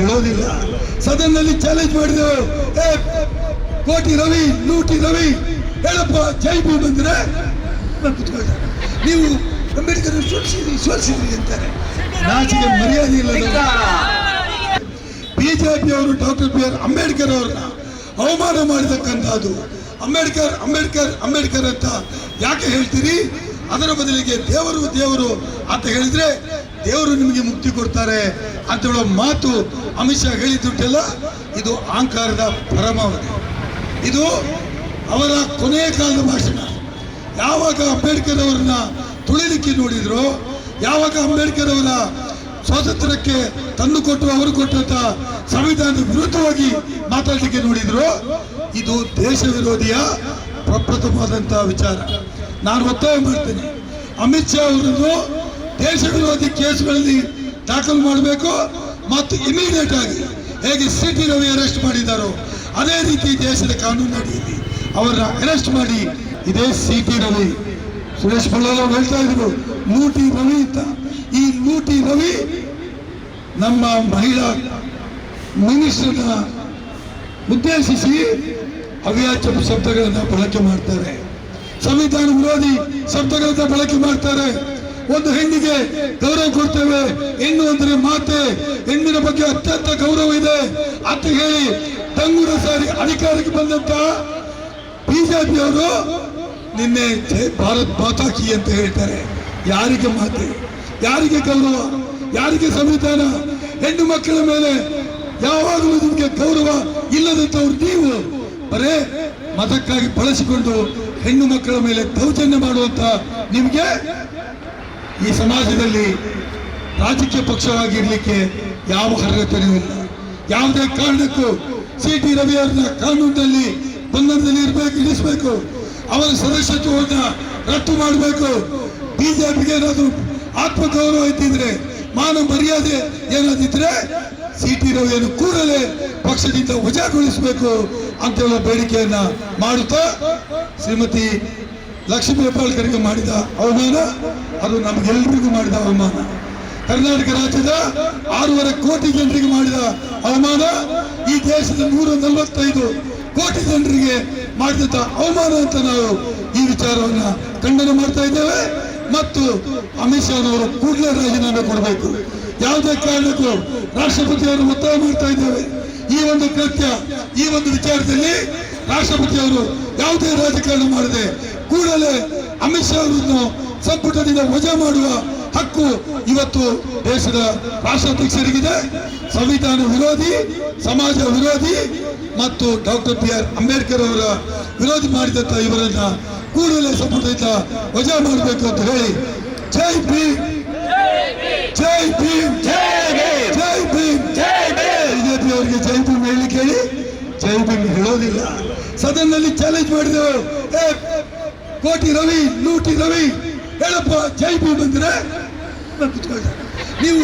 ಹೇಳೋದಿಲ್ಲ. ಸದನದಲ್ಲಿ ಚಾಲೆಂಜ್ ಮಾಡಿದೆವು. ಕೋಟಿ ರವಿ, ನೂಟಿ ರವಿ, ಹೇಳಪ್ಪ, ಜೈ ಭೀಮ್ ಬಂದ್ರೆ ನೀವು ಅಂಬೇಡ್ಕರ್ ಸೋಲಿಸಿದ್ರಿ ಸೋಲಿಸಿದ್ರಿ ಅಂತಾರೆ. ನಾಚಿಗೆ ಮರ್ಯಾದೆ ಇಲ್ಲ ಬಿಜೆಪಿ ಅವರು, ಡಾಕ್ಟರ್ ಬಿ ಆರ್ ಅಂಬೇಡ್ಕರ್ ಅವ್ರನ್ನ ಅವಮಾನ ಮಾಡಿದಕ್ಕಂಥದ್ದು. ಅಂಬೇಡ್ಕರ್ ಅಂಬೇಡ್ಕರ್ ಅಂಬೇಡ್ಕರ್ ಅಂತ ಯಾಕೆ ಹೇಳ್ತೀರಿ? ಅದರ ಬದಲಿಗೆ ದೇವರು ದೇವರು ಅಂತ ಹೇಳಿದ್ರೆ ದೇವರು ನಿಮಗೆ ಮುಕ್ತಿ ಕೊಡ್ತಾರೆ ಅಂತ ಹೇಳೋ ಮಾತು ಅಮಿತ್ ಶಾ ಹೇಳಿದ್ದುಂಟಲ್ಲ ಇದು ಅಹಂಕಾರದ ಪರಮಾವಧಿ. ಇದು ಅವರ ಕೊನೆಯ ಕಾಲದ ಭಾಷಣ. ಯಾವಾಗ ಅಂಬೇಡ್ಕರ್ ಅವರನ್ನ ತುಳಿಲಿಕ್ಕೆ ನೋಡಿದ್ರು, ಯಾವಾಗ ಅಂಬೇಡ್ಕರ್ ಅವರ ಸ್ವಾತಂತ್ರ್ಯಕ್ಕೆ ತಂದು ಕೊಟ್ಟು ಅವರು ಕೊಟ್ಟಂತ ಸಂವಿಧಾನದ ವಿರುದ್ಧವಾಗಿ ಮಾತಾಡಲಿಕ್ಕೆ ನೋಡಿದ್ರು, ಇದು ದೇಶ ವಿರೋಧಿಯ ಪ್ರಪ್ರಥಮವಾದಂತಹ ವಿಚಾರ. ನಾನು ಒತ್ತಾಯ ಮಾಡ್ತೇನೆ. ಅಮಿತ್ ಶಾ ಅವರನ್ನು ದೇಶ ವಿರೋಧಿ ಕೇಸ್ಗಳಲ್ಲಿ ದಾಖಲು ಮಾಡಬೇಕು ಮತ್ತು ಇಮಿಡಿಯೇಟ್ ಆಗಿ ಹೇಗೆ ಸಿ ಟಿ ರವಿ ಅರೆಸ್ಟ್ ಮಾಡಿದ್ದಾರೋ ಅದೇ ರೀತಿ ದೇಶದ ಕಾನೂನು ಅಡಿಯಲ್ಲಿ ಅವರನ್ನ ಅರೆಸ್ಟ್ ಮಾಡಿ ಇದೇ ಸಿ ಟಿ ರವಿ. ಸುರೇಶ್ ಅವರು ಹೇಳ್ತಾ ಇದ್ರು, ಲೂಟಿ ರವಿ ಅಂತ. ಈ ಲೂಟಿ ರವಿ ನಮ್ಮ ಮಹಿಳಾ ಮಿನಿಸ್ಟರ್ನ ಉದ್ದೇಶಿಸಿ ಅವ್ಯಾಚ ಶಬ್ದಗಳನ್ನ ಬಳಕೆ ಮಾಡ್ತಾರೆ. ಸಂವಿಧಾನ ವಿರೋಧಿ ಶಬ್ದಗಳನ್ನ ಬಳಕೆ ಮಾಡ್ತಾರೆ. ಒಂದು ಹೆಣ್ಣಿಗೆ ಗೌರವ ಕೊಡ್ತೇವೆ. ಹೆಣ್ಣು ಅಂದ್ರೆ ಮಾತೆ, ಹೆಣ್ಣಿನ ಬಗ್ಗೆ ಅತ್ಯಂತ ಗೌರವ ಇದೆ. ಅಂತ ಹೇಳಿ ತಂಗೂರ ಸಾರಿ ಅಧಿಕಾರಕ್ಕೆ ಬಂದಂತ ಬಿಜೆಪಿಯವರು ನಿನ್ನೆ ಭಾರತ್ ಮಾತಾ ಕಿ ಅಂತ ಹೇಳ್ತಾರೆ. ಯಾರಿಗೆ ಮಾತೆ, ಯಾರಿಗೆ ಗೌರವ, ಯಾರಿಗೆ ಸಂವಿಧಾನ? ಹೆಣ್ಣು ಮಕ್ಕಳ ಮೇಲೆ ಯಾವಾಗಲೂ ನಿಮಗೆ ಗೌರವ ಇಲ್ಲದಂತವ್ರು ನೀವು ಬರೇ ಮತಕ್ಕಾಗಿ ಬಳಸಿಕೊಂಡು ಹೆಣ್ಣು ಮಕ್ಕಳ ಮೇಲೆ ದೌರ್ಜನ್ಯ ಮಾಡುವಂತ ನಿಮಗೆ ಈ ಸಮಾಜದಲ್ಲಿ ರಾಜಕೀಯ ಪಕ್ಷವಾಗಿರ್ಲಿಕ್ಕೆ ಯಾವ ಅರ್ಹತೆಯೂ ಇಲ್ಲ. ಯಾವುದೇ ಕಾರಣಕ್ಕೂ ಸಿ ಟಿ ರವಿ ಅವರನ್ನ ಕಾನೂನಿನಲ್ಲಿ ಬಂಧನದಲ್ಲಿ ಇರಬೇಕು, ಇಳಿಸಬೇಕು. ಅವರ ಸದಸ್ಯತ್ವವನ್ನ ರದ್ದು ಮಾಡಬೇಕು. ಬಿಜೆಪಿಗೆ ಏನಾದ್ರು ಆತ್ಮಗೌರವ ಇದ್ದಿದ್ರೆ, ಮಾನ ಮರ್ಯಾದೆ ಏನಾದಿದ್ರೆ ಸಿ ಟಿ ರವಿಯನ್ನು ಕೂಡಲೇ ಪಕ್ಷದಿಂದ ವಜಾಗೊಳಿಸಬೇಕು ಅಂತ ಬೇಡಿಕೆಯನ್ನ ಮಾಡುತ್ತಾ ಶ್ರೀಮತಿ ಲಕ್ಷ್ಮೀ ಹೆಬ್ಬಾಳ್ಕರಿಗೆ ಮಾಡಿದ ಅವಮಾನ, ಅದು ನಮಗೆಲ್ಲರಿಗೂ ಮಾಡಿದ ಅವಮಾನ. ಕರ್ನಾಟಕ ರಾಜ್ಯದ ಆರೂವರೆ ಕೋಟಿ ಜನರಿಗೆ ಮಾಡಿದ ಅವಮಾನ, ಈ ದೇಶದ ನೂರ ನಲವತ್ತೈದು ಕೋಟಿ ಜನರಿಗೆ ಮಾಡಿದಂತ ಅವಮಾನ ಅಂತ ನಾವು ಈ ವಿಚಾರವನ್ನ ಖಂಡನೆ ಮಾಡ್ತಾ ಇದ್ದೇವೆ. ಮತ್ತು ಅಮಿತ್ ಶಾ ಅವರು ಕೂಡಲೇ ರಾಜೀನಾಮೆ ಕೊಡಬೇಕು. ಯಾವುದೇ ಕಾರಣಕ್ಕೂ ರಾಷ್ಟ್ರಪತಿಯವರು ಒತ್ತಾಯ ಮಾಡ್ತಾ ಇದ್ದೇವೆ. ಈ ಒಂದು ಕೃತ್ಯ, ಈ ಒಂದು ವಿಚಾರದಲ್ಲಿ ರಾಷ್ಟ್ರಪತಿಯವರು ಯಾವುದೇ ರಾಜಕಾರಣ ಮಾಡದೆ ಕೂಡಲೇ ಅಮಿತ್ ಶಾ ಅವರನ್ನು ಸಂಪುಟದಿಂದ ವಜಾ ಮಾಡುವ ಹಕ್ಕು ಇವತ್ತು ದೇಶದ ರಾಷ್ಟ್ರಾಧ್ಯಕ್ಷರಿಗಿದೆ. ಸಂವಿಧಾನ ವಿರೋಧಿ, ಸಮಾಜ ವಿರೋಧಿ ಮತ್ತು ಡಾಕ್ಟರ್ ಬಿ ಆರ್ ಅಂಬೇಡ್ಕರ್ ಅವರ ವಿರೋಧಿ ಮಾಡಿದಂತ ಇವರನ್ನ ಕೂಡಲೇ ಸಂಪುಟದಿಂದ ವಜಾ ಮಾಡಬೇಕು ಅಂತ ಹೇಳಿ ಜೈ ಭೀಮ್. ಜೈ ಭೀಮ್. ಜೈ ಭೀಮ್. ಬಿಜೆಪಿ ಅವರಿಗೆ ಜೈ ಭೀಮ್ ಹೇಳಿ ಕೇಳಿ. ಜೈ ಭೀಮ್ ಹೇಳೋದಿಲ್ಲ. ಸದನ್ನಲ್ಲಿ ಚಾಲೆಂಜ್ ಮಾಡಿದೆವು. ಕೋಟಿ ರವಿ ನೂಟಿ ರವಿ ಹೇಳಪ್ಪ ಜೈ ಭೀಮ್ ಅಂದ್ರೆ. ನೀವು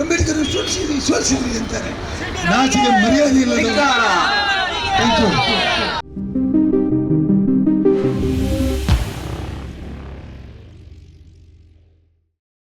ಅಂಬೇಡ್ಕರ್ ಸೋಲಿಸಿದ್ರಿ ಸೋಲಿಸಿದ್ರಿ ಅಂತಾರೆ. ನಾಚಿಗೆ ಮರ್ಯಾದೆ ಇಲ್ಲ ಥ್ಯಾಂಕ್ ಯು